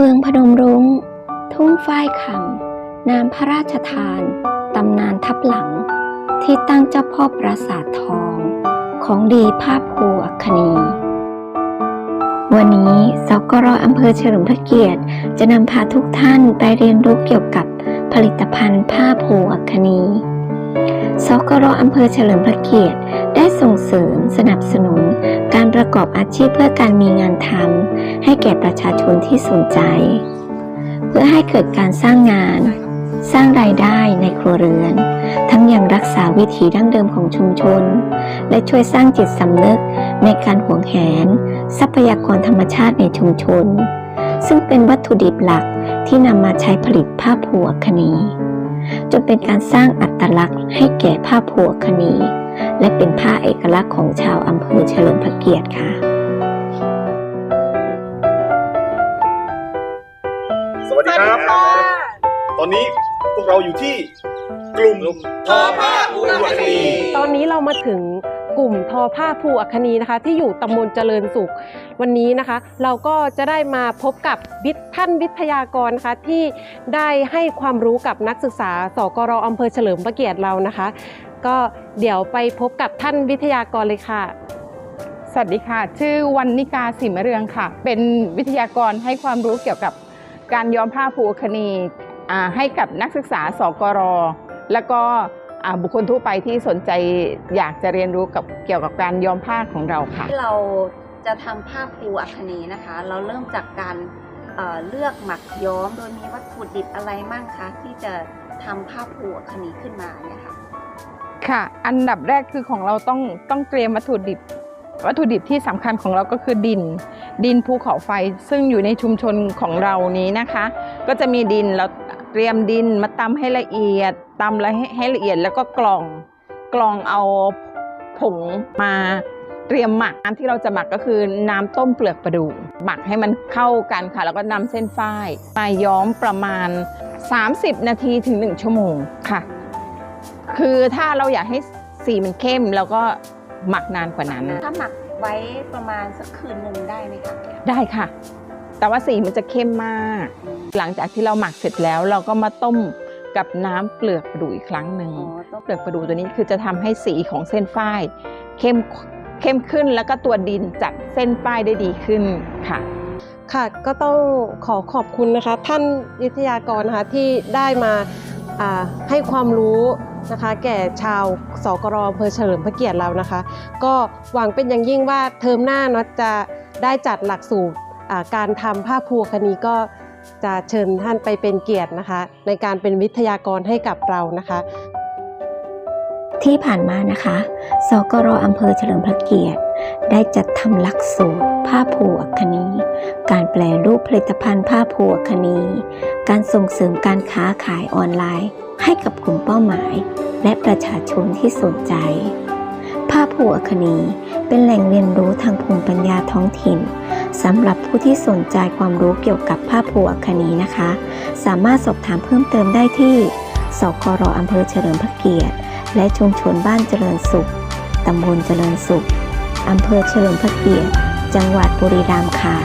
มืองพนมรุง้ง ทุ่งฝ้ายคำนามพระราชทาน ตำนานทับหลัง ที่ตั้งเจ้าพ่อปราสาททอง ของดีภาพภูอัคคณีวันนี้สกรออำเภอเฉลิมพระเกียรติ จะนำพาทุกท่านไปเรียนรู้เกี่ยวกับผลิตภัณฑ์ผ้าภูอัคคณีสกรออำเภอเฉลิมพระเกียรติ ได้ส่งเสริมสนับสนุน การประกอบอาชีพเพื่อการมีงานทำ ให้แก่ประชาชนที่สนใจ เพื่อให้เกิดการสร้างงาน สร้างรายได้ในครัวเรือน ทั้งยังรักษาวิถีดั้งเดิมของชุมชน และช่วยสร้างจิตสำนึกในการหวงแหน ทรัพยากรธรรมชาติในชุมชน ซึ่งเป็นวัตถุดิบหลักที่นำมาใช้ผลิตผ้าผูอัคคณีจนเป็นการสร้างอัตลักษณ์ให้แก่ผ้าผูอัคคณี และเป็นผ้าเอกลักษณ์ของชาวอำเภอเฉลิมพระเกียรติค่ะ สวัสดีครับ ตอนนี้พวกเราอยู่ที่กลุ่มทอผ้าอุดรธานีตอนนี้เรามาถึงกลุ่มทอผ้าภูอัคคณีนะคะ ที่อยู่ตำบลเจริญสุข วันนี้นะคะ เราก็จะได้มาพบกับวิทย์ท่านวิทยากรนะคะที่ได้ให้ความรู้กับนักศึกษาสกรอำเภอเฉลิมพระเกียรติเรานะคะ ก็เดี๋ยวไปพบกับท่านวิทยากรเลยค่ะสวัสดีค่ะ ชื่อวันนิกาสิมเรืองค่ะ เป็นวิทยากรให้ความรู้เกี่ยวกับ การย้อมผ้าภูคณีอ่าให้กับนักศึกษาสกร แล้วก็อ่าบุคคลทั่วไปที่สนใจอยากจะเรียนรู้กับเกี่ยวกับการย้อมผ้าของเราค่ะที่เราจะทำผ้าปูอัคคณีนะคะ เราเริ่มจากการเอ่อเลือกหมักย้อม โดยมีวัตถุดิบอะไรมั่งคะที่จะทำผ้าปูอัคคณีขึ้นมาเนี่ยค่ะค่ะ อันดับแรกคือของเราต้องต้องเตรียมวัตถุดิบ วัตถุดิบที่สำคัญของเราก็คือดิน ดินภูเขาไฟซึ่งอยู่ในชุมชนของเรานี้นะคะ ก็จะมีดินเราเตรียมดินมาตำให้ละเอียดตำแล้วให้ให้ละเอียดแล้วก็กรองกรองเอาผงมาเตรียมหมักน้ำที่เราจะหมักก็คือน้ำต้มเปลือกปลาดูหมักให้มันเข้ากันค่ะ แล้วก็นำเส้นฝ้ายมาย้อมประมาณ 30 นาทีถึง 1 ชั่วโมงค่ะ คือถ้าเราอยากให้สีมันเข้มแล้วก็ หมักนานกว่านั้น ถ้าหมักไว้ประมาณสักคืนหนึ่งได้ไหมคะได้ค่ะ แต่ว่าสีมันจะเข้มมาก หลังจากที่เราหมักเสร็จแล้วเราก็มาต้มกับน้ำเปลือกประดูอีกครั้งหนึ่งอ๋อต้องเปลือกประดูตัวนี้คือจะทำให้สีของเส้นฝ้ายเข้มเข้มขึ้นแล้วก็ตัวดินจัดเส้นฝ้ายได้ดีขึ้นค่ะ ค่ะก็ต้องขอขอบคุณนะคะ ท่านวิทยากรนะคะที่ได้มาอ่าให้ความรู้ นะคะ แก่ชาวสกรอำเภอเฉลิมพระเกียรติเรานะคะ ก็หวังเป็นอย่างยิ่งว่าเทอมหน้าเนาะจะได้จัดหลักสูตรการทำผ้าพัวคณีก็จะเชิญท่านไปเป็นเกียรตินะคะ ในการเป็นวิทยากรให้กับเรานะคะ ที่ผ่านมานะคะสกรอำเภอเฉลิมพระเกียรติ ได้จัดทำหลักสูตรผ้าผูอัคคณีการแปลรูปผลิตภัณฑ์ผ้าผูอัคคณีการส่งเสริมการค้าขายออนไลน์ ให้กับกลุ่มเป้าหมาย และประชาชนที่สนใจ ผ้าผูอัคคณีเป็นแหล่งเรียนรู้ทางภูมิปัญญาท้องถิ่นสำหรับผู้ที่สนใจความรู้เกี่ยวกับผ้าผูอัคคณีนะคะ สามารถสอบถามเพิ่มเติมได้ที่สกรออำเภอเฉลิมพระเกียรติ และชุมชนบ้านเจริญสุข ตำบลเจริญสุข อำเภอเฉลิมพระเกียรติ จังหวัดบุรีรัมย์ค่ะ